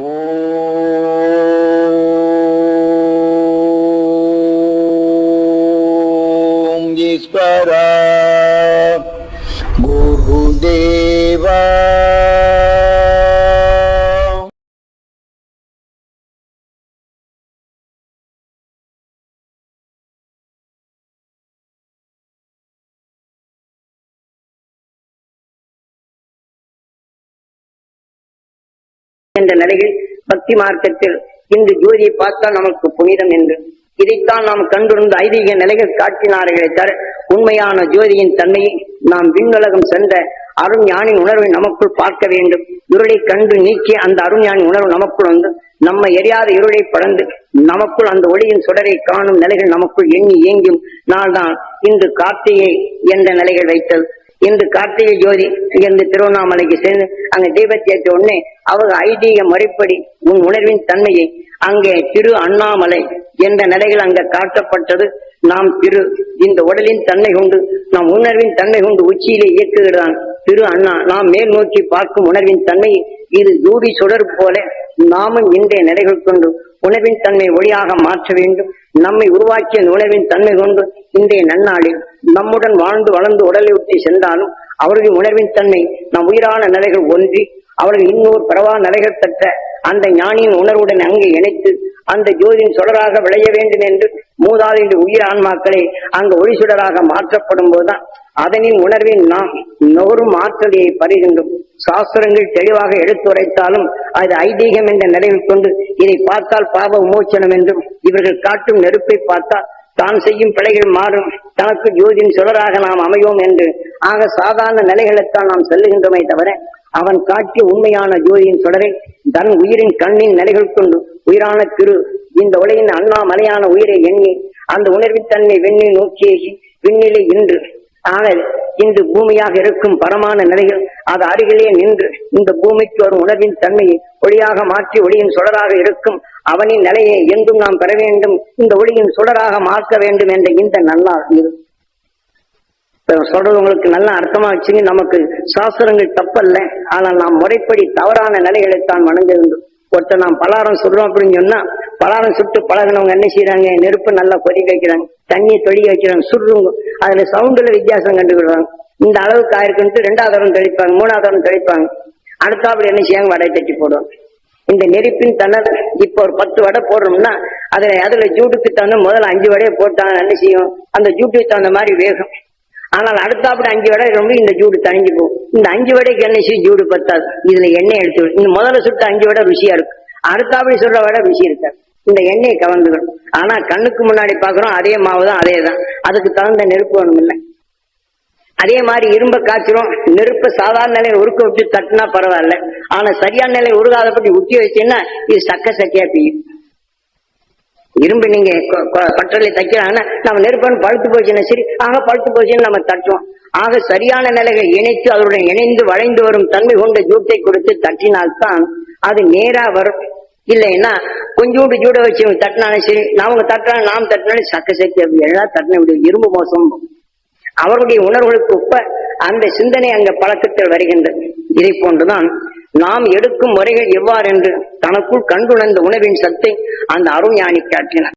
Om Nispara. என்ற நிலையில் பக்தி மார்க்கத்தில் இன்று ஜோதியை பார்த்தால் நமக்கு புனிதம் என்று. இதைத்தான் நாம் கண்டிருந்த ஐதீக நிலைகள் காட்டினார்களே தர உண்மையான ஜோதியின் தன்மையை நாம் விண்ணுலகம் சென்ற அருஞானின் உணர்வை நமக்குள் பார்க்க வேண்டும். இருளை கண்டு நீக்கி அந்த அருஞானின் உணர்வு நமக்குள் வந்து நம்ம எரியாத இருளை படந்து நமக்குள் அந்த ஒளியின் சுடரை காணும் நிலைகள் நமக்குள் எண்ணி இயங்கும் நாள்தான் இன்று கார்த்திகை என்ற நிலைகள் வைத்தல். இன்று கார்த்திகை ஜோதி இங்கிருந்து திருவண்ணாமலைக்கு சேர்ந்து அங்க தீபத்தேற்ற உடனே அவங்க ஐதீக முறைப்படி உன் உணர்வின் தன்மையை அங்கே திரு அண்ணாமலை என்ற நிலையில் அங்க காட்டப்பட்டது. நாம் திரு இந்த உடலின் தன்மை கொண்டு நாம் உணர்வின் தன்மை கொண்டு உச்சியிலே இயக்குகிறான் திரு அண்ணா. நாம் மேல் நோக்கி பார்க்கும் உணர்வின் தன்மை இது ஜூடி சுடர் போல நாமும் இன்றைய நிலைகள் கொண்டு உணர்வின் தன்மை ஒளியாக மாற்ற வேண்டும். நம்மை உருவாக்கிய அந்த உணர்வின் தன்மை கொண்டு இன்றைய நன்னாளில் நம்முடன் வாழ்ந்து வளர்ந்து உடலை விட்டு சென்றாலும் அவர்களின் உணர்வின் தன்மை நம் உயிரான நிலைகள் ஒன்றி அவர்கள் இன்னொரு பரவா நிலைகள் பெற்ற அந்த ஞானியின் உணர்வுடன் அங்கே இணைத்து அந்த ஜோதியின் சுடராக விளைய வேண்டும் என்று மூதாதையுடைய உயிர் ஆன்மாக்களை அங்கு ஒளி சுடராக மாற்றப்படும் போதுதான் அதனின் உணர்வின் நாம் நுகரும் ஆற்றலையை பருகின்றோம். சாஸ்திரங்கள் தெளிவாக எடுத்துரைத்தாலும் அது ஐதீகம் என்ற நிலையில் கொண்டு இதை பார்த்தால் பாவ விமோச்சனம் என்றும் இவர்கள் காட்டும் நெருப்பை பார்த்தால் தான் செய்யும் பிழைகள் மாறும். தனக்கு ஜோதியின் சுடராக நாம் அமையோம் என்று ஆக சாதாரண நிலைகளைத்தான் நாம் செல்லுகின்றோமே தவிர அவன் காட்டிய உண்மையான ஜோதியின் சுடரை தன் உயிரின் கண்ணின் நிலைகள் கொண்டு உயிரான திரு இந்த உலகின் அண்ணாமலையான உயிரை எண்ணி அந்த உணர்வின் தன்மை வெண்ணை நோக்கியேகி விண்ணிலை இன்று ஆனால் இன்று பூமியாக இருக்கும் பரமான நிலைகள் அது அருகிலே நின்று இந்த பூமிக்கு ஒரு உணர்வின் தன்மையை ஒளியாக மாற்றி ஒளியின் சுடராக இருக்கும் அவனின் நிலையை என்றும் நாம் பெற வேண்டும் இந்த ஒளியின் சுடராக மாற்ற வேண்டும் என்ற இந்த நல்லா சொல்றது உங்களுக்கு நல்லா அர்த்தமா வச்சுங்க நமக்கு சாஸ்திரங்கள் தப்பல்ல. ஆனால் நாம் முறைப்படி தவறான நிலைகளைத்தான் வணங்கிருந்தோம் ஒருத்தர் நாம் பலாரம் சுடுறோம் அப்படின்னு சொன்னா பலாரம் சுட்டு பழகினவங்க என்ன செய்யறாங்க நெருப்பு நல்லா கொதிக்க வைக்கிறாங்க. தண்ணியை தொழிக்க வைக்கிறாங்க. சுடுறவங்க அதுல சவுண்டுல வித்தியாசம் கண்டுக்கிடுவாங்க இந்த அளவுக்கு ஆயிருக்குன்ட்டு ரெண்டாவது தரம் தெளிப்பாங்க மூணாவது தரம் தெளிப்பாங்க. அடுத்தாப்புல என்ன செய்யாங்க வடை தட்டி போடுவாங்க. இந்த நெருப்பின் தன்னதை இப்ப ஒரு பத்து வடை போடுறோம்னா அதுல அதுல ஜூட்டுக்கு தகுந்த முதல்ல அஞ்சு வடையை போட்டாங்க என்ன செய்யும்? அந்த ஜூட்டுக்கு தகுந்த மாதிரி வேகம். ஆனால் அடுத்தாப்புல அஞ்சு வடை ரொம்ப இந்த ஜூடு தணிஞ்சு போகும். இந்த அஞ்சு வடைக்கு என்ன செய்யும்? ஜூடு பத்தாது. இதுல எண்ணெய் எடுத்து இந்த முதல்ல சுட்ட அஞ்சு வடை ருசியா இருக்கும். அடுத்தாப்படி சொல்ற வடை ருசி இருக்காது. இந்த எண்ணெயை கவர்ந்துக்கணும். ஆனா கண்ணுக்கு முன்னாடி பாக்குறோம் அதே மாவு தான் அதே தான் அதுக்கு தகுந்த நெருப்பு வேணும் இல்லை அதே மாதிரி இரும்ப காய்ச்சிரும். நெருப்பு சாதாரண நிலையை உருக்க வச்சு தட்டினா பரவாயில்ல. ஆனா சரியான நிலையில் உருகாத பற்றி உத்தி வச்சீங்கன்னா இது சக்க சக்கையா பெய்யும். இரும்பு நீங்க கொ- தைக்கிறாங்கன்னா நம்ம நெருப்பன் பழுத்து போச்சுன்னா சரி ஆக பழுத்து போச்சுன்னு நம்ம தட்டுவோம் ஆக சரியான நிலையை இணைத்து அதனுடன் இணைந்து வளைந்து வரும் தன்மை கொண்ட ஜூட்டை கொடுத்து தட்டினால்தான் அது நேரா வரும். இல்லைன்னா கொஞ்சோண்டு ஜூட வச்சு தட்டினாலும் சரி அவங்க தட்டினா நாம் தட்டினாலும் சக்க சக்தி அப்படி எல்லாம் தட்டின முடியும் இரும்பு மோசம். அவருடைய உணர்வுகளுக்கு ஒப்ப அந்த சிந்தனை அங்க பழக்கத்தில் வருகின்றது. இதை போன்றுதான் நாம் எடுக்கும் முறைகள் எவ்வாறு என்று தனக்குள் கண்டுணர்ந்த உணவின் சத்தை அந்த அருஞானி காட்டினார்.